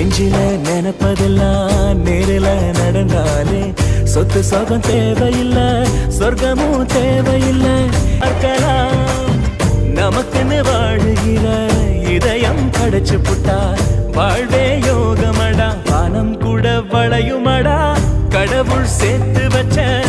நெஞ்சில நினைப்பதெல்லாம் நேரில நடந்தாலே சொத்து சோகம் தேவையில்லை சொர்க்கமும் தேவையில்லை. பார்க்கலாம். நமக்குன்னு வாழுகிற இதயம் படைச்சு புட்டா. வாழ்வே யோகமடா வானம் கூட வளையுமடா. கடவுள் சேர்த்து வச்ச